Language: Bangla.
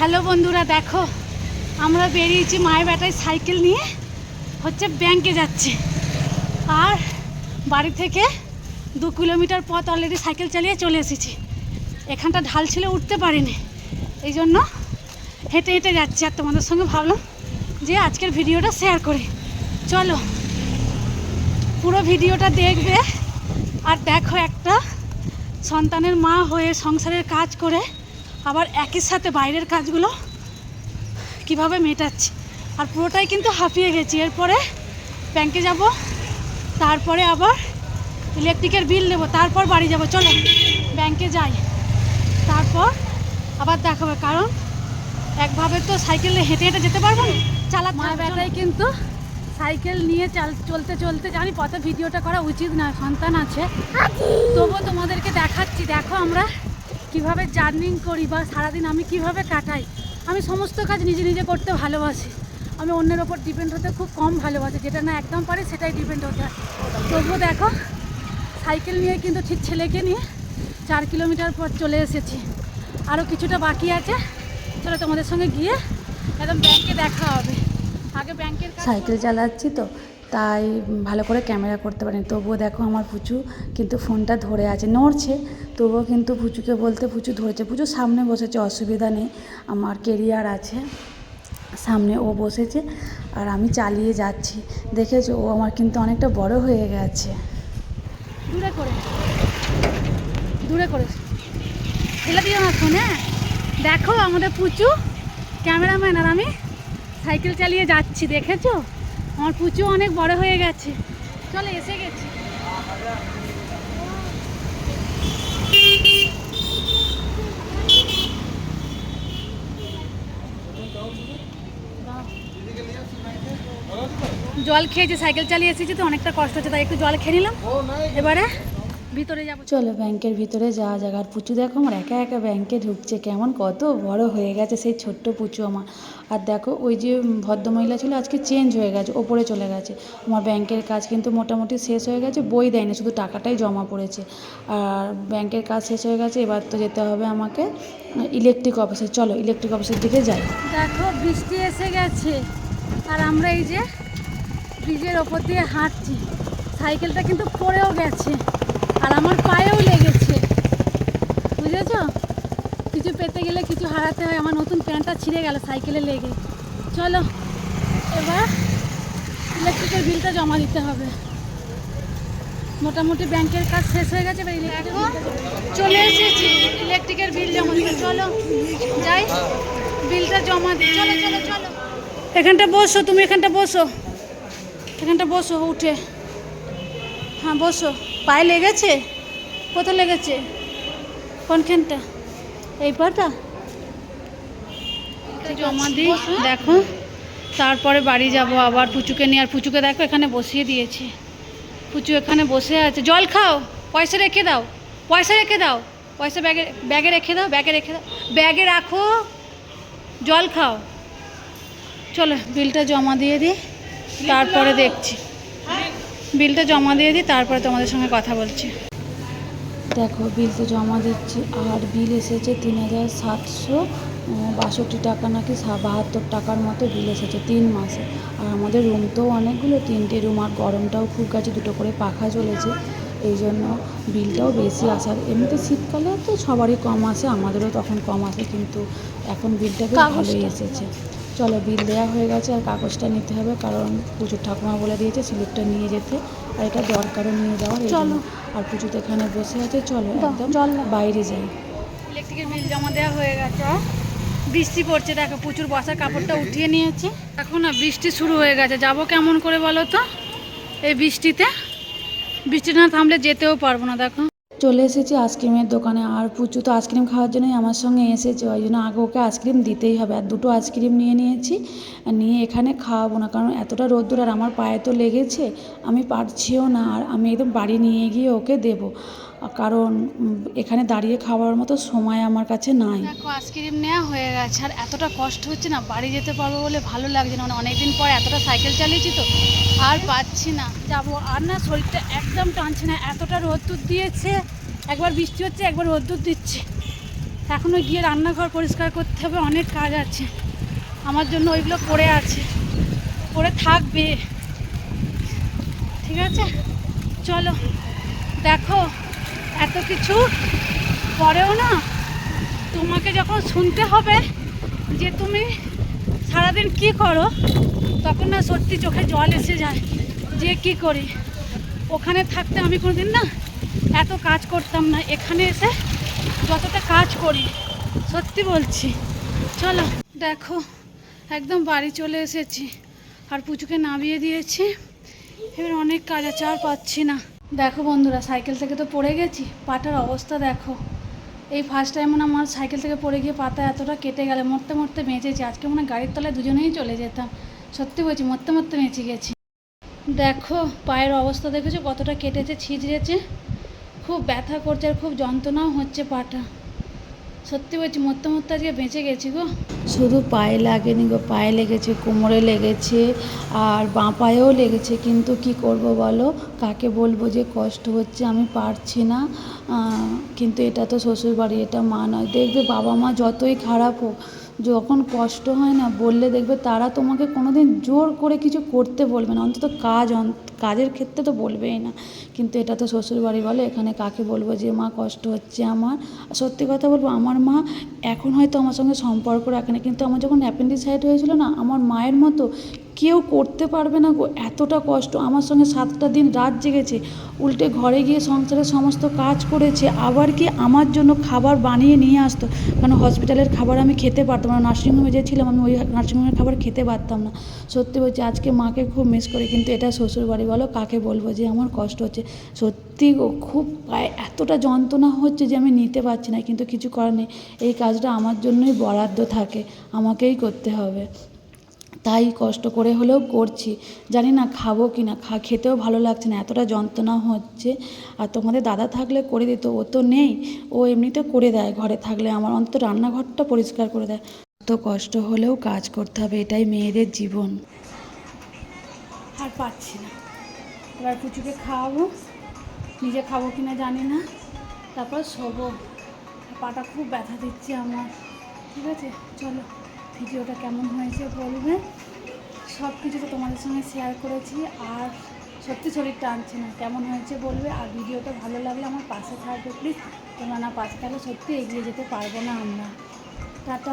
হ্যালো বন্ধুরা, দেখো, আমরা বেরিয়েছি মায়ের বেটায় সাইকেল নিয়ে, হচ্ছে ব্যাংকে যাচ্ছি। আর বাড়ি থেকে দু কিলোমিটার পথ অলরেডি সাইকেল চালিয়ে চলে এসেছি। এখানটা ঢাল ছিল, উঠতে পারিনি। এই জন্য হেঁটে হেঁটে যাচ্ছি। আর তোমাদের সঙ্গে ভাবলাম যে আজকের ভিডিওটা শেয়ার করি। চলো, পুরো ভিডিওটা দেখবে। আর দেখো একটা সন্তানের মা হয়ে সংসারের কাজ করে আবার একই সাথে বাইরের কাজগুলো কীভাবে মেটাচ্ছি? আর পুরোটাই কিন্তু হাঁপিয়ে গেছি। এরপরে ব্যাংকে যাব তারপরে আবার ইলেকট্রিকের বিল নেব তারপর বাড়ি যাব। চলো ব্যাংকে যাই। তারপর আবার দেখাবে কারণ একভাবে তো সাইকেলে হেঁটে হেঁটে যেতে পারব না। চালা মা বেটাই কিন্তু সাইকেল নিয়ে চাল চলতে চলতে জানি পথে ভিডিওটা করা উচিত না সন্তান আছে। তবুও তোমাদেরকে দেখাচ্ছি দেখো আমরা কীভাবে জার্নিং করি বা সারাদিন আমি কীভাবে কাটাই আমি সমস্ত কাজ নিজে নিজে করতে ভালোবাসি। আমি অন্যের ওপর ডিপেন্ড হতে খুব কম ভালোবাসি যেটা না একদম পারি সেটাই ডিপেন্ড হতে হয়। তবুও দেখো সাইকেল নিয়ে কিন্তু ঠিক ছেলেকে নিয়ে চার কিলোমিটার পর চলে এসেছি। আরও কিছুটা বাকি আছে চলো তোমাদের সঙ্গে গিয়ে একদম ব্যাংকে দেখা হবে। আগে ব্যাংকের সাইকেল চালাচ্ছি তো তাই ভালো করে ক্যামেরা করতে পারিনি। তবুও দেখো আমার পুচু কিন্তু ফোনটা ধরে আছে, নড়ছে। তবুও কিন্তু পুচুকে বলতে পুচু ধরেছে। পুচু সামনে বসেছে, অসুবিধা নেই। আমার কেরিয়ার আছে। সামনে ও বসেছে আর আমি চালিয়ে যাচ্ছি। দেখেছ? ও আমার কিন্তু অনেকটা বড় হয়ে গেছে। দূরে করে। দূরে করে। ফেলে দিও না ফোনে। দেখো আমাদের পুচু। ক্যামেরাম্যান আর আমি সাইকেল চালিয়ে যাচ্ছি, দেখেছ? আমার পুচু অনেক বড় হয়ে গেছে। চলে এসে গেছি। জল খেয়েছে সাইকেল চালিয়ে এসেছি তো অনেকটা কষ্ট হচ্ছে তাই একটু জল খেয়ে নিলাম। এবারে ভিতরে যাব। চলো ব্যাংকের ভিতরে যাওয়া যাক। আর পুচু দেখো আমার একা একা ব্যাংকে ঢুকছে কেমন কত বড় হয়ে গেছে সেই ছোট্ট পুচু আমার। আর দেখো ওই যে ভদ্রমহিলা ছিল আজকে চেঞ্জ হয়ে গেছে ওপরে চলে গেছে। আমার ব্যাংকের কাজ কিন্তু মোটামুটি শেষ হয়ে গেছে বই দেয়নি শুধু টাকাটাই জমা পড়েছে। আর ব্যাংকের কাজ শেষ হয়ে গেছে এবার তো যেতে হবে আমাকে ইলেকট্রিক অফিসে চলো ইলেকট্রিক অফিসের দিকে যাই। দেখো বৃষ্টি এসে গেছে আর আমরা এই যে ব্রিজের ওপর দিয়ে হাঁটছি। সাইকেলটা কিন্তু পড়েও গেছে। আর আমার পায়েও লেগেছে। বুঝেছ? কিছু পেতে গেলে কিছু হারাতে হয়। আমার নতুন প্যান্টটা ছিঁড়ে গেল সাইকেলে লেগে। চলো এবার ইলেকট্রিকের বিলটা জমা দিতে হবে। মোটামুটি ব্যাংকের কাজ শেষ হয়ে গেছে এবার ইলেকট্রিক চলে এসেছি ইলেকট্রিকের বিল জমা দিতে। চলো যাই বিলটা জমা দিই চলো চলো চলো। এখানটা বসো তুমি এখানটা বসো। এখানটা বসো উঠে। হ্যাঁ বসো। পায়ে লেগেছে? কোথায় লেগেছে? কোনখানটা? এই পাটা জমা দিই, দেখো। তারপরে বাড়ি যাব আবার পুচুকে নিয়ে, আর পুচুকে দেখো এখানে বসিয়ে দিয়েছি। পুচু এখানে বসে আছে। জল খাও, পয়সা রেখে দাও, পয়সা রেখে দাও। পয়সা ব্যাগে ব্যাগে রেখে দাও, ব্যাগে রেখে দাও। ব্যাগে রাখো, জল খাও। চলো, বিলটা জমা দিয়ে দিই। তারপরে দেখছি। বিলটা জমা দিয়ে দিই তারপরে তোমাদের সঙ্গে কথা বলছি। দেখো বিল তো জমা দিচ্ছি আর বিল এসেছে তিন হাজার সাতশো বাষট্টি টাকা নাকি বাহাত্তর টাকার মতো বিল এসেছে তিন মাসে। আর আমাদের রুম তো অনেকগুলো তিনটে রুম আর গরমটাও খুব গেছে দুটো করে পাখা চলেছে। এই জন্য বিলটাও বেশি আসার এমনিতে শীতকালে তো সবারই কম আসে আমাদেরও তখন কম আসে কিন্তু এখন বিলটা ভালোই এসেছে। চলো বিল দেওয়া হয়ে গেছে আর কাগজটা নিতে হবে কারণ পুজোর ঠাকুমা বলে দিয়েছে স্লিপটা নিয়ে যেতে। আর এটা দরকারও নিয়ে যাওয়ার জন্য। চলো। আর পুজো তো এখানে বসে আছে চলো একদম দাও। বাইরে যাই। ইলেকট্রিকের বিল জমা দেওয়া হয়ে গেছে। বৃষ্টি পড়ছে দেখো প্রচুর বসার কাপড়টা উঠিয়ে নিয়েছে। এখন না বৃষ্টি শুরু হয়ে গেছে। যাব কেমন করে বলো তো? এই বৃষ্টিতে। বৃষ্টি না থামলে যেতেও পারব না দেখো। চলে এসেছি আইসক্রিমের দোকানে। আর পুচু তো আইসক্রিম খাওয়ার জন্যই আমার সঙ্গে এসেছে। ওই জন্য আগে ওকে আইসক্রিম দিতেই হবে। আর দুটো আইসক্রিম নিয়ে নিয়েছি। নিয়ে এখানে খাওয়াবো না। কারণ এতটা রোদ্দুর আর আমার পায়ে তো লেগেছে। আমি পারছিও না। আর আমি একদম বাড়ি নিয়ে গিয়ে ওকে দেবো। কারণ এখানে দাঁড়িয়ে খাওয়ার মতো সময় আমার কাছে নাই। দেখো, আইসক্রিম নেওয়া হয়ে গেছে, আর এতটা কষ্ট হচ্ছে না, বাড়ি যেতে পারব বলে ভালো লাগছে না মানে অনেকদিন পর এতটা সাইকেল চালিয়েছি তো, আর পাচ্ছি না। যাব, আর না, শরীরটা একদম টানছে না, এতটা রোদ্দুর দিয়েছে, একবার বৃষ্টি হচ্ছে, একবার রোদ্দুর দিচ্ছে। এখনও গিয়ে রান্নাঘর পরিষ্কার করতে হবে, অনেক কাজ আছে। আমার জন্য ওইগুলো পড়ে আছে, পড়ে থাকবে। ঠিক আছে? চলো, দেখো এত কিছু পরেও না তোমাকে যখন শুনতে হবে যে তুমি সারাদিন কি করো, তখন না সত্যি চোখে জল এসে যায় যে কি করি। ওখানে থাকতে আমি কোনোদিন না এত কাজ করতাম না। এখানে এসে যতটা কাজ করি, সত্যি বলছি। চলো, দেখো, একদম বাড়ি চলে এসেছি। আর পুচুকে নামিয়ে দিয়েছি। এবার অনেক কাজ আছে, আর পাচ্ছি না। দেখো বন্ধুরা, সাইকেল থেকে তো পড়ে গেছি, পাটার অবস্থা দেখো। এই ফার্স্ট টাইম মনে আমার সাইকেল থেকে পড়ে গিয়ে পাতা এতটা কেটে গেলে, মরতে মরতে বেঁচেছি। আজকে মনে হয় গাড়ির তলায় দুজনেই চলে যেতাম। সত্যি বলছি, মরতে মরতে বেঁচে গেছি। দেখো, পায়ের অবস্থা দেখেছ কতটা কেটেছে, ছিঁচড়েছে। খুব ব্যথা করছে আর খুব যন্ত্রণাও হচ্ছে পাটা। সত্যি বলছি মরতে মরতে আজকে বেঁচে গেছি গো। শুধু পায়ে লাগেনি গো, পায়ে লেগেছে, কোমরে লেগেছে, আর বাঁ পায়েও লেগেছে। কিন্তু কি করব বলো? কাকে বলব যে কষ্ট হচ্ছে আমি পারছি না। কিন্তু এটা তো শ্বশুরবাড়ি, এটা মা নয়। দেখবে বাবা মা যতই খারাপ হোক যখন কষ্ট হয় না, বললে দেখবে তারা তোমাকে কোনোদিন জোর করে কিছু করতে বলবে না। অন্তত কাজ কাজের ক্ষেত্রে তো বলবেই না। কিন্তু এটা তো শ্বশুরবাড়ি বলে, এখানে কাকে বলব যে, মা, কষ্ট হচ্ছে আমার। সত্যি কথা বলব, আমার মা এখন হয়তো আমার সঙ্গে সম্পর্ক রাখে না। কিন্তু আমার যখন অ্যাপেন্ডিসাইড হয়েছিল না, আমার মায়ের মতো কেউ করতে পারবে না গো, এতটা কষ্ট। আমার সঙ্গে সাতটা দিন রাত জেগেছে, উল্টে ঘরে গিয়ে সংসারের সমস্ত কাজ করেছে, আবার কি আমার জন্য খাবার বানিয়ে নিয়ে আসতো? কারণ হসপিটালের খাবার আমি খেতে পারতাম না, নার্সিংহোমে যে ছিলাম আমি ওই নার্সিংহোমের খাবার খেতে পারতাম না। সত্যি বলছি, আজকে মাকে খুব মিস করি, কিন্তু এটা শ্বশুর বাড়ি বলো, কাকে বলব যে আমার কষ্ট হচ্ছে। সত্যি গো, খুব এতটা যন্ত্রণা হচ্ছে যে আমি নিতে পারছি না, কিন্তু কিছু করার নেই। এই কাজটা আমার জন্যই বরাদ্দ থাকে, আমাকেই করতে হবে। তাই কষ্ট করে হলেও করছি। জানি না খাব কি না, খা, খেতেও ভালো লাগছে না, এতটা যন্ত্রণা হচ্ছে। আর তোমাদের দাদা থাকলে করে দিত, ও তো নেই, ও এমনিতে করে দেয় ঘরে থাকলে, আমার অন্তত রান্নাঘরটা পরিষ্কার করে দেয়। তো কষ্ট হলেও কাজ করতে হবে, এটাই মেয়েদের জীবন। আর পাচ্ছি না। এবার পুচুকে খাওয়াবো, নিজে খাব কিনা জানি না, তারপর শোবো। পাটা খুব ব্যথা দিচ্ছে আমার। ঠিক আছে, চলো। ভিডিওটা কেমন হয়েছে বলবে? সব কিছু তো তোমাদের সঙ্গে শেয়ার করেছি আর সত্যি শরীরটা আনছে না। কেমন হয়েছে বলবে? আর ভিডিওটা ভালো লাগলে আমার পাশে থাকবে প্লিজ তোমরা না পাশে থাকলে সত্যি এগিয়ে যেতে পারব না আমরা। টাটা।